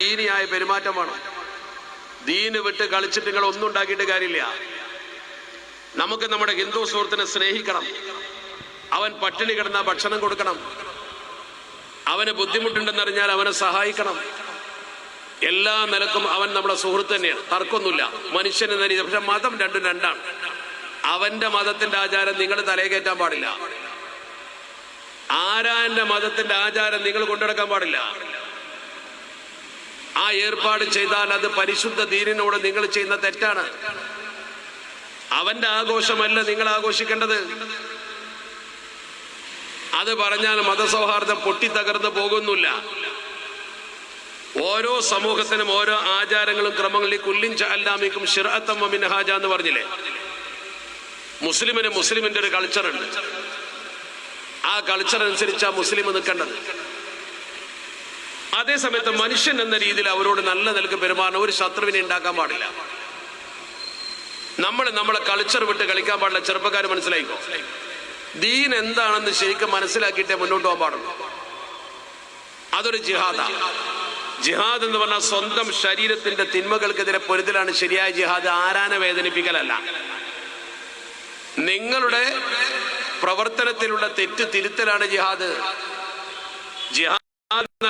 ദീനിയായ പെരുമാറ്റം വേണം ദീന് വിട്ട് കളിച്ചിട്ട് നിങ്ങൾ ഒന്നും ഉണ്ടാക്കിയിട്ട് കാര്യമില്ല. നമുക്ക് നമ്മുടെ ഹിന്ദു സുഹൃത്തിനെ സ്നേഹിക്കണം. അവൻ പട്ടിണി കിടന്ന ഭക്ഷണം കൊടുക്കണം. അവന് ബുദ്ധിമുട്ടുണ്ടെന്നറിഞ്ഞാൽ അവനെ സഹായിക്കണം. എല്ലാ നിലക്കും അവൻ നമ്മുടെ സുഹൃത്ത് തന്നെയാണ്. തർക്കമൊന്നുമില്ല. മനുഷ്യൻ എന്ന രീതി പക്ഷെ മതം രണ്ടും രണ്ടാണ്. അവന്റെ മതത്തിന്റെ ആചാരം നിങ്ങൾ തലയെ കയറ്റാൻ പാടില്ല. ആരാന്റെ മതത്തിന്റെ ആചാരം നിങ്ങൾ കൊണ്ടുനടക്കാൻ പാടില്ല. ആ ഏർപ്പാട് ചെയ്താൽ അത് പരിശുദ്ധ ദീനിനോട് നിങ്ങൾ ചെയ്യുന്ന തെറ്റാണ്. അവന്റെ ആഘോഷമല്ല നിങ്ങൾ ആഘോഷിക്കേണ്ടത്. അത് പറഞ്ഞാൽ മതസൗഹാർദ്ദം പൊട്ടിത്തകർന്നു പോകുന്നില്ല. ഓരോ സമൂഹത്തിനും ഓരോ ആചാരങ്ങളും ക്രമങ്ങളിൽ കുല്ലിൻ അല്ലാമിക്കും ഷിറത്തം മിൻഹാജ എന്ന് പറഞ്ഞില്ലേ? മുസ്ലിമിന് മുസ്ലിമിന്റെ ഒരു കൾച്ചറുണ്ട് ആ കൾച്ചർ അനുസരിച്ചാണ് മുസ്ലിം നിൽക്കേണ്ടത്. അതേ സമയത്ത് മനുഷ്യൻ എന്ന രീതിയിൽ അവരോട് നല്ല നിലയ്ക്ക് പെരുമാറണം. ഒരു ശത്രുവിനെ ഉണ്ടാക്കാൻ പാടില്ല. നമ്മൾ നമ്മളെ കൾച്ചർ വിട്ട് കളിക്കാൻ പാടില്ല. ചെറുപ്പക്കാർ മനസ്സിലായിക്കോ? ദീൻ എന്താണെന്ന് ശരിക്കും മനസ്സിലാക്കിയിട്ടേ മുന്നോട്ട് പോകാൻ പാടുള്ളൂ. അതൊരു ജിഹാദാണ് ജിഹാദ് എന്ന് പറഞ്ഞാൽ സ്വന്തം ശരീരത്തിന്റെ തിന്മകൾക്കെതിരെ പൊരുതലാണ് ശരിയായ ജിഹാദ്. ആരാനെ വേദനിപ്പിക്കലല്ല. നിങ്ങളുടെ പ്രവർത്തനത്തിലുള്ള തെറ്റ് തിരുത്തലാണ് ജിഹാദ്. ജിഹാദ്